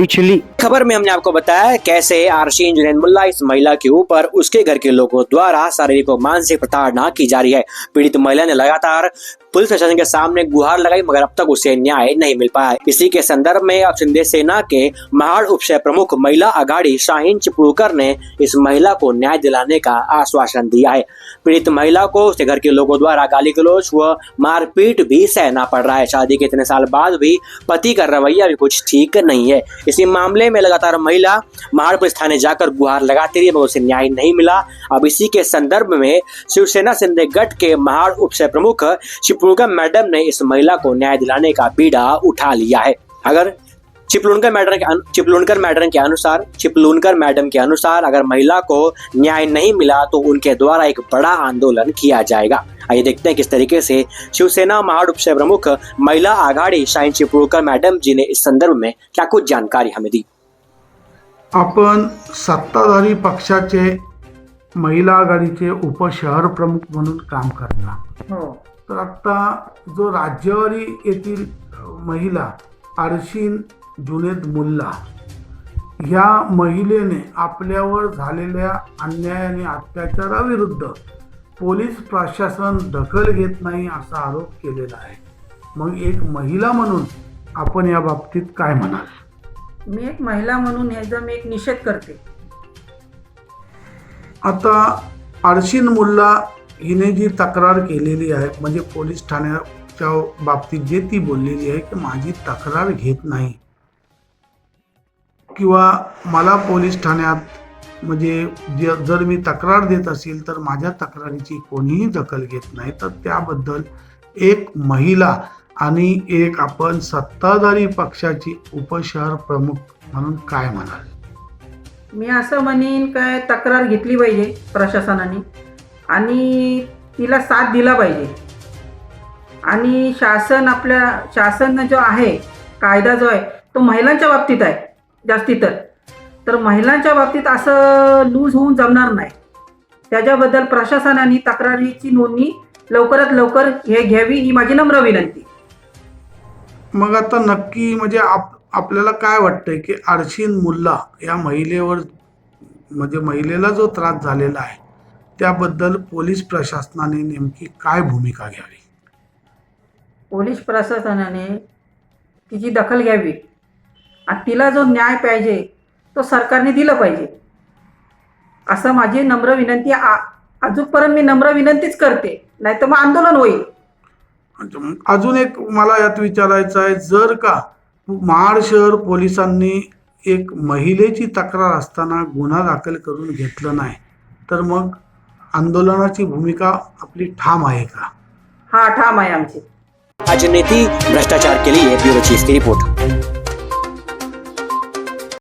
पिछली खबर में हमने आपको बताया कैसे आरशीन जुनैद मुल्ला इस महिला के ऊपर उसके घर के लोगों द्वारा शारीरिक और मानसिक प्रताड़ना की जा रही है। पीड़ित महिला ने लगातार पुलिस प्रशासन के सामने गुहार लगाई, मगर अब तक उसे न्याय नहीं मिल पाया। इसी के संदर्भ में अब सिंधे सेना के महाड़ उपशय प्रमुख महिला अगाड़ी शाहीन चिपड़ूकर ने इस महिला को न्याय दिलाने का आश्वासन दिया है। पीड़ित महिला को उसके घर के लोगों द्वारा गाली गलौज व मारपीट भी सहना पड़ रहा है। शादी के इतने साल बाद भी पति का रवैया भी कुछ ठीक नहीं है। इसी मामले में लगातार महिला महाड़ पुलिस थाने जाकर गुहार लगाती रही, मगर उसे न्याय नहीं मिला। अब इसी के संदर्भ में शिवसेना सिंधे गठ के महाड़ उपसय प्रमुख चिपलुणकर मैडम ने इस महिला को न्याय दिलाने का बीड़ा उठा लिया है। अगर चिपलुनकर मैडम के चिपलुनकर मैडम के अनुसार चिपलुनकर मैडम के अनुसार अगर महिला को न्याय नहीं मिला तो उनके द्वारा एक बड़ा आंदोलन किया जाएगा। आइए देखते हैं किस तरीके से शिवसेना महाड़ उपसय प्रमुख महिला आघाड़ी शाहीन चिपलुनकर मैडम जी ने इस संदर्भ में क्या कुछ जानकारी हमें दी? आपण सत्ताधारी पक्षाचे महिला आघाडीचे उपशहर प्रमुख म्हणून काम करता हो. तर आता जो राज्यवारी येथील महिला आरशीन जुनेद मुल्ला ह्या महिलेने आपल्यावर झालेल्या अन्याय आणि अत्याचाराविरुद्ध पोलीस प्रशासन दखल घेत नाही असा आरोप केलेला आहे. मग एक महिला म्हणून आपण या बाबतीत काय म्हणाल? मी एक महिला म्हणून ह्याचा मी एक निषेध करते. आता आरशीन मुल्ला हिने जी तक्रार केलेली आहे म्हणजे पोलीस ठाण्याच्या बाबतीत जे ती बोललेली आहे की माझी तक्रार घेत नाही. किंवा मला पोलीस ठाण्यात म्हणजे जर मी तक्रार देत असेल तर माझ्या तक्रारीची कोणीही दखल घेत नाही. तर त्याबद्दल एक महिला आणि एक आपण सत्ताधारी पक्षाची उपशहर प्रमुख म्हणून काय म्हणाल? मी असं म्हणेन काय तक्रार घेतली पाहिजे प्रशासनाने. आणि तिला साथ दिला पाहिजे. आणि शासन आपल्या शासन जो आहे कायदा जो आहे तो महिलांच्या बाबतीत आहे जास्ती तर. तर महिलांच्या बाबतीत असं लूज होऊन जमणार नाही. त्याच्याबद्दल प्रशासनाने तक्रारीची नोंदणी लवकरात लवकर हे घ्यावी ही माझी नम्र विनंती. मग आता नक्की म्हणजे आप आपल्याला काय वाटतंय की आरशीन मुल्ला या महिलेवर म्हणजे महिलेला जो त्रास झालेला आहे त्याबद्दल पोलीस प्रशासनाने नेमकी काय भूमिका घ्यावी? पोलीस प्रशासनाने तिची दखल घ्यावी. आणि तिला जो न्याय पाहिजे तो सरकारने दिलं पाहिजे. असं माझी नम्र विनंती अजूनपर्यंत मी नम्र विनंतीच करते. नाही तर मग आंदोलन होईल. अजून एक मला यात विचारायचं आहे जर का महाड शहर पोलिसांनी एक महिलेची तक्रार असताना गुन्हा दाखल करून घेतलं नाही तर मग आंदोलनाची भूमिका आपली ठाम आहे का? हा ठाम आहे आमची. राजनीति भ्रष्टाचार के लिए ब्यूरो चीफ की रिपोर्ट.